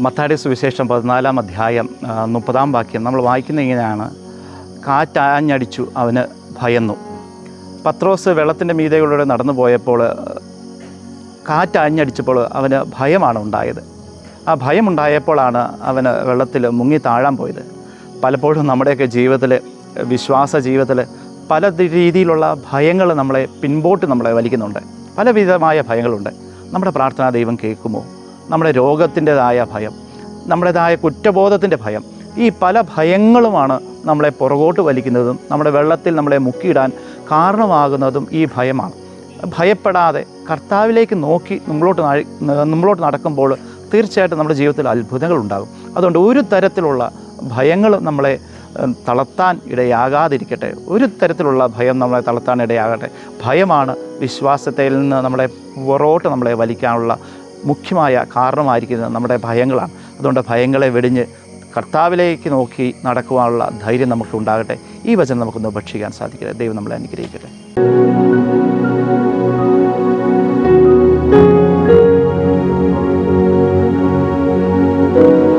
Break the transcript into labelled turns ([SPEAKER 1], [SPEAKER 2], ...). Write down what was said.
[SPEAKER 1] മത്താടി സുവിശേഷം പതിനാലാം അധ്യായം മുപ്പതാം വാക്യം നമ്മൾ വായിക്കുന്ന ഇങ്ങനെയാണ്. കാറ്റാഞ്ഞടിച്ചു അവന് ഭയന്നു. പത്രോസ് വെള്ളത്തിന്റെ മീതയിലൂടെ നടന്നു പോയപ്പോൾ കാറ്റാഞ്ഞടിച്ചപ്പോൾ അവന് ഭയമാണ് ഉണ്ടായത്. ആ ഭയമുണ്ടായപ്പോഴാണ് അവന് വെള്ളത്തിൽ മുങ്ങി താഴാൻ പോയത്. പലപ്പോഴും നമ്മുടെയൊക്കെ ജീവിതത്തിൽ വിശ്വാസ ജീവിതത്തിൽ പല രീതിയിലുള്ള ഭയങ്ങൾ നമ്മളെ പിൻപോട്ട് നമ്മളെ വലിക്കുന്നുണ്ട്. പലവിധമായ ഭയങ്ങളുണ്ട്. നമ്മുടെ പ്രാർത്ഥന ദൈവം കേൾക്കുമോ? നമ്മുടെ രോഗത്തിന്റെതായ ഭയം നമ്മുടേതായ കുറ്റബോധത്തിന്റെ ഭയം. ഈ പല ഭയങ്ങളുമാണ് നമ്മളെ പുറകോട്ട് വലിക്കുന്നതും നമ്മുടെ വെള്ളത്തിൽ നമ്മളെ മുക്കിയിടാൻ കാരണമാകുന്നതും ഈ ഭയമാണ്. ഭയപ്പെടാതെ കർത്താവിലേക്ക് നോക്കി നമ്മളോട്ട് മുമ്പോട്ട് നടക്കുമ്പോൾ തീർച്ചയായിട്ടും നമ്മുടെ ജീവിതത്തിൽ അത്ഭുതങ്ങൾ ഉണ്ടാകും അതുകൊണ്ട് ഒരു തരത്തിലുള്ള ഭയങ്ങൾ നമ്മളെ തളർത്താൻ ഇടയാകാതിരിക്കട്ടെ. ഒരു തരത്തിലുള്ള ഭയം നമ്മളെ തളർത്താൻ ഇടയാകട്ടെ. ഭയമാണ് വിശ്വാസത്തിൽ നിന്ന് നമ്മളെ പുറകോട്ട് നമ്മളെ വലിക്കാനുള്ള മുഖ്യമായ കാരണമായിരിക്കുന്നത് നമ്മുടെ ഭയങ്ങളാണ്. അതുകൊണ്ട് ഭയങ്ങളെ വെടിഞ്ഞ് കർത്താവിലേക്ക് നോക്കി നടക്കുവാനുള്ള ധൈര്യം നമുക്ക് ഉണ്ടാകട്ടെ. ഈ വചനം നമുക്കൊന്ന് ഭക്ഷിക്കാൻ സാധിക്കട്ടെ. ദൈവം നമ്മളെ അനുഗ്രഹിക്കട്ടെ. thank you